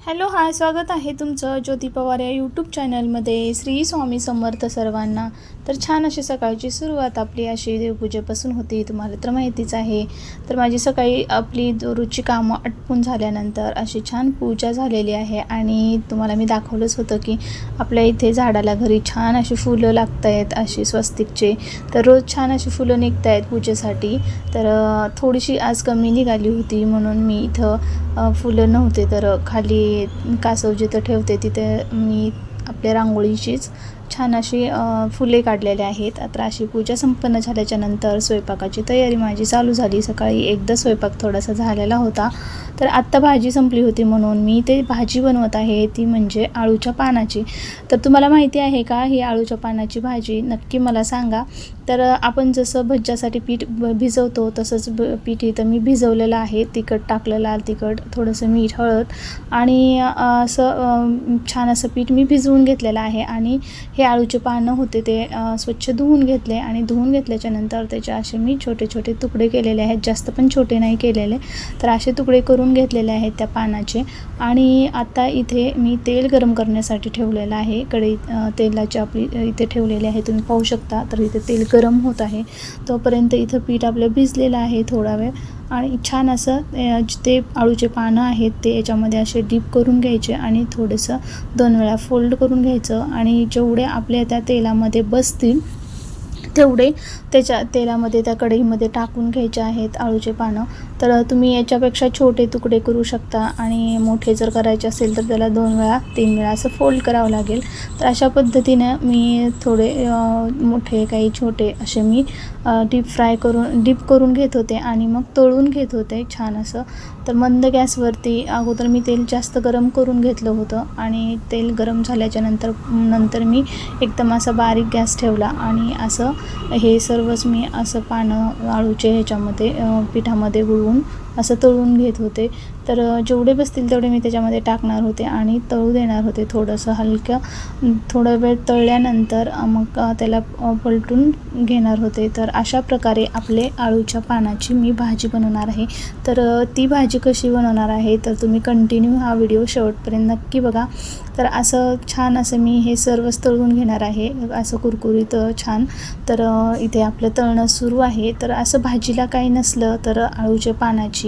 Hello hi स्वागत आहे तुमचं ज्योती पवार या यूट्यूब चॅनलमध्ये श्री स्वामी समर्थ सर्वांना. तर छान अशी सकाळची सुरुवात आपली अशी देवपूजेपासून होती तुम्हाला तर माहितीच आहे. तर माझी सकाळी आपली दररोजची कामं आटपून झाल्यानंतर अशी छान पूजा झालेली आहे आणि तुम्हाला मी दाखवलंच होतं की आपल्या इथे झाडाला घरी छान अशी फुलं लागत आहेत अशी स्वस्तिकचे. तर रोज छान अशी फुलं निघत आहेत पूजेसाठी. तर थोडीशी आज कमी निघाली होती म्हणून मी इथं फुलं नव्हते तर खाली कासव जिथं ठेवते तिथे मी आपल्या रांगोळीचीच छान अशी फुले काढलेले आहेत. आता अशी पूजा संपन्न झाल्याच्यानंतर स्वयंपाकाची तयारी माझी चालू झाली. सकाळी एकदा स्वयंपाक थोडासा झालेला होता. तर आत्ता भाजी संपली होती म्हणून मी ते भाजी बनवत आहे. ती म्हणजे आळूच्या पानाची. तर तुम्हाला माहिती आहे का? ही आळूच्या पानाची भाजी नक्की मला सांगा. तर आपण जसं भज्जासाठी पीठ ब भिजवतो तसंच ब पीठ इथं मी भिजवलेलं आहे. तिखट टाकलं लाल तिखट थोडंसं मीठ हळद आणि असं छान असं पीठ मी भिजवून घेतलेलं आहे. आणि हे आळूचे पानं होते ते स्वच्छ धुवून घेतले आणि धुवून घेतल्याच्यानंतर त्याचे असे मी छोटे छोटे तुकडे केलेले आहेत. जास्त पण छोटे नाही केलेले. तर असे तुकडे करून घेतलेले आहेत त्या पानाचे. आणि आता इथे मी तेल गरम करण्यासाठी ठेवलेलं आहे. कढई अ, तेलाची आपली इथे ठेवलेली आहे. तुम्ही पाहू शकता. तर इथे तेल गरम होत आहे. तोपर्यंत इथं पीठ आपलं भिजलेलं आहे थोडा वेळ. आणि छान असं ते आळूचे पानं आहेत ते याच्यामध्ये असे डीप करून घ्यायचे आणि थोडंसं दोन वेळा फोल्ड करून घ्यायचं. आणि जेवढे आपल्या त्या तेलामध्ये बसतील तेवढे त्याच्या तेलामध्ये त्या कढईमध्ये टाकून घ्यायचे आहेत आळूचे पानं. तर तुम्ही याच्यापेक्षा छोटे तुकडे करू शकता आणि मोठे जर करायचे असेल तर त्याला दोन वेळा तीन वेळा असं फोल्ड करावं लागेल. तर अशा पद्धतीनं मी थोडे मोठे काही छोटे असे मी डीप फ्राय करून डीप करून घेत होते आणि मग तळून घेत होते छान असं. तर मंद गॅसवरती अगोदर मी तेल जास्त गरम करून घेतलं होतं आणि तेल गरम झाल्याच्यानंतर नंतर मी एकदम असा बारीक गॅस ठेवला आणि असं हे सर्वच मी असं पानं आळूचे ह्याच्यामध्ये पिठामध्ये गुळवून असं तळून घेत होते. तर जेवढे बसतील तेवढे मी त्याच्यामध्ये टाकणार होते आणि तळू देणार होते थोडंसं हलकं. थोडा वेळ तळल्यानंतर मग त्याला पलटून घेणार होते. तर अशा प्रकारे आपले आळूच्या पानाची मी भाजी बनवणार आहे. तर ती भाजी कशी बनवणार आहे तर तुम्ही कंटिन्यू हा व्हिडिओ शेवटपर्यंत नक्की बघा. तर असं छान असं मी हे सर्वच तळून घेणार आहे. असं कुरकुरीत छान. तर इथे आपलं तळणं सुरू आहे. तर असं भाजीला काही नसलं तर आळूच्या पानाची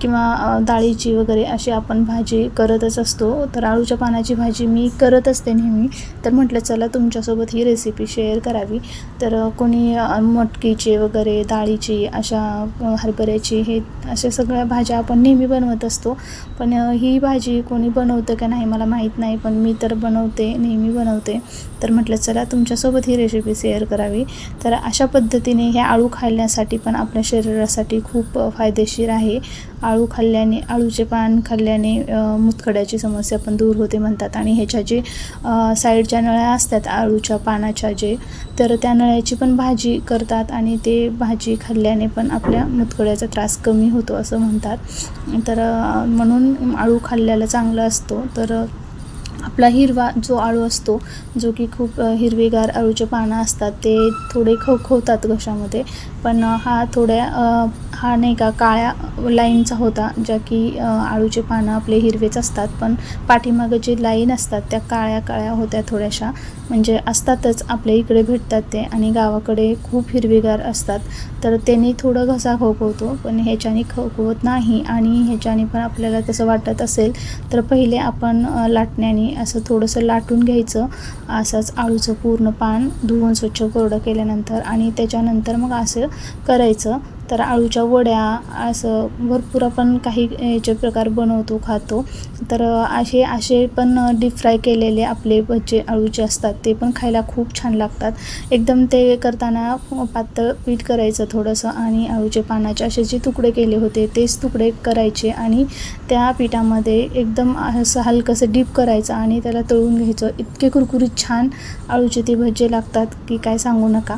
किंवा डाळीची वगैरे अशी आपण भाजी करतच असतो. तर आळूच्या पानाची भाजी मी करत असते नेहमी. तर म्हटलं चला तुमच्यासोबत ही रेसिपी शेअर करावी. तर कोणी मटकीचे मटकीची वगैरे डाळीची अशा हरभऱ्याची हे अशा सगळ्या भाज्या आपण नेहमी बनवत असतो. पण ही भाजी कोणी बनवतं का नाही मला माहीत नाही पण मी तर बनवते नेहमी बनवते. तर म्हटलं चला तुमच्यासोबत ही रेसिपी शेअर करावी. तर अशा पद्धतीने हे आळू खाण्यासाठी पण आपल्या शरीरासाठी खूप फायदेशीर आहे. आळू खाल्ल्याने आळूचे पान खाल्ल्याने मुतखड्याची समस्या पण दूर होते म्हणतात. आणि ह्याच्या जे साईडच्या नळ्या असतात आळूच्या पानाच्या जे तर त्या नळ्याची पण भाजी करतात आणि ते भाजी खाल्ल्याने पण आपल्या मुतखड्याचा त्रास कमी होतो असं म्हणतात. तर म्हणून आळू खाल्ल्याला चांगला असतो. तर आपला हिरवा जो आळू असतो जो की खूप हिरवेगार आळूचे पानं असतात ते थोडे खवखवतात घशामध्ये. पण हा थोड्या हा नाही का काळ्या लाईनचा होता ज्या की आळूचे पानं आपले हिरवेच असतात. पण पाठीमागं जे लाईन असतात त्या काळ्या काळ्या होत्या थोड्याशा. म्हणजे असतातच आपल्या इकडे भेटतात ते आणि गावाकडे खूप हिरवेगार असतात. तर त्यांनी थोडं घसा खवखवतो पण ह्याच्याने खवखवत नाही. आणि ह्याच्याने पण आपल्याला तसं वाटत असेल तर पहिले आपण लाटण्याने असं थोडंसं लाटून घ्यायचं. असंच आळूचं पूर्ण पान धुवून स्वच्छ कोरडं केल्यानंतर आणि त्याच्यानंतर मग असं करायचं. तर आळूच्या वड्या असं भरपूर आपण काही याचे प्रकार बनवतो खातो. तर असे असे पण डीप फ्राय केलेले आपले जे आळूचे असतात ते पण खायला खूप छान लागतात. एकदम ते करताना पातळ पीठ करायचं थोडंसं आणि आळूचे पानाचे असे जे तुकडे केले होते तेच तुकडे करायचे आणि त्या पिठामध्ये एकदम असं हलकंसं डीप करायचं आणि त्याला तळून घ्यायचं. इतके कुरकुरीत छान आळूचे ते भजे लागतात की काय सांगू नका.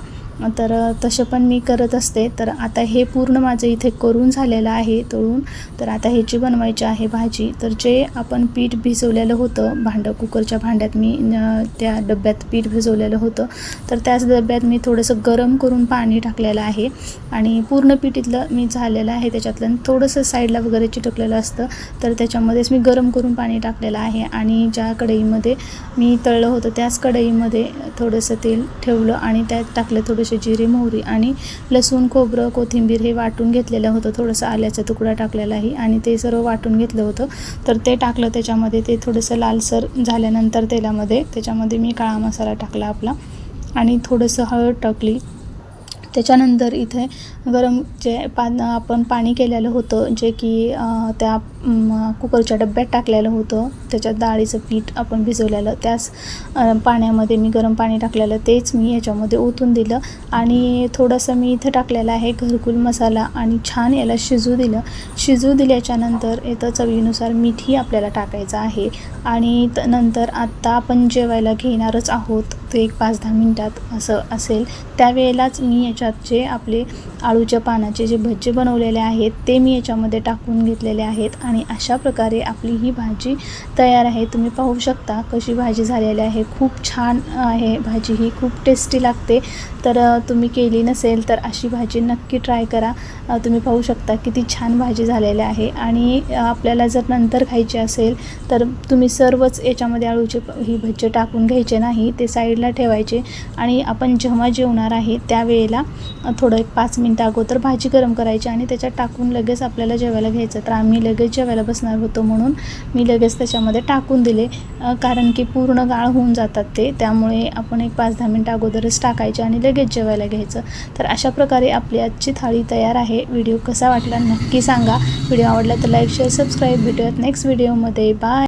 तर तसं पण मी करत असते. तर आता हे पूर्ण माझं इथे करून झालेलं आहे तळून. तर आता ह्याची बनवायची आहे भाजी. तर जे आपण पीठ भिजवलेलं होतं भांडं कुकरच्या भांड्यात मी त्या डब्यात पीठ भिजवलेलं होतं. तर त्याच डब्यात मी थोडंसं गरम करून पाणी टाकलेलं आहे. आणि पूर्ण पीठ इथलं मी झालेलं आहे. त्याच्यातलं थोडंसं साईडला वगैरे चिटकलेलं असतं. तर त्याच्यामध्येच मी गरम करून पाणी टाकलेलं आहे. आणि ज्या कढईमध्ये मी तळलं होतं त्याच कढईमध्ये थोडंसं तेल ठेवलं आणि त्यात टाकलं थोडंसं जिरे मोहरी आणि लसूण खोबरं कोथिंबीर हे वाटून घेतलेलं होतं. थोडंसं आल्याचा तुकडा टाकलेला आहे आणि ते सर्व वाटून घेतलं होतं. तर ते टाकलं त्याच्यामध्ये ते थोडंसं लालसर झाल्यानंतर तेलामध्ये त्याच्यामध्ये मी काळा मसाला टाकला आपला. आणि थोडंसं हळद टाकली. त्याच्यानंतर इथे गरम जे पा आपण पाणी केलेलं होतं जे की त्या कुकरच्या डब्यात टाकलेलं होतं. त्याच्यात डाळीचं पीठ आपण भिजवलेलं. त्याच पाण्यामध्ये मी गरम पाणी टाकलेलं. तेच मी याच्यामध्ये ओतून दिलं आणि थोडंसं मी इथं टाकलेलं आहे घरकुल मसाला आणि छान याला शिजू दिलं. शिजू दिल्याच्यानंतर इथं चवीनुसार मीठही आपल्याला टाकायचं आहे. आणि त नंतर आत्ता आपण जेवायला घेणारच आहोत. ते एक पाच दहा मिनटात असं असेल. त्यावेळेलाच मी याच्यात जे आपले आळूच्या पानाचे जे भज्जे बनवलेले आहेत ते मी याच्यामध्ये टाकून घेतलेले आहेत आणि अशा प्रकारे आपली ही भाजी तयार आहे. तुम्ही पाहू शकता कशी भाजी झालेली आहे. खूप छान आहे भाजी ही खूप टेस्टी लागते. तर तुम्ही केली नसेल तर अशी भाजी नक्की ट्राय करा. तुम्ही पाहू शकता किती छान भाजी झालेली आहे आणि आपल्याला जर नंतर खायची असेल तर तुम्ही सर्वच याच्यामध्ये आळूचे ही भज्जे टाकून घ्यायचे नाही. ते साईड साईडला ठेवायचे आणि आपण जेव्हा जेवणार आहे त्यावेळेला थोडं एक पाच मिनटं अगोदर भाजी गरम करायची आणि त्याच्यात टाकून लगेच आपल्याला जेवायला घ्यायचं. तर आम्ही लगेच जेवायला बसणार होतो म्हणून मी लगेच त्याच्यामध्ये टाकून दिले. कारण की पूर्ण गाळ होऊन जातात ते त्यामुळे आपण एक पाच दहा मिनटं अगोदरच टाकायचे आणि लगेच जेवायला घ्यायचं. तर अशा प्रकारे आपली आजची थाळी तयार आहे. व्हिडिओ कसा वाटला नक्की सांगा. व्हिडिओ आवडला तर लाईक शेअर सबस्क्राईब. भेटूयात नेक्स्ट व्हिडिओमध्ये. बाय!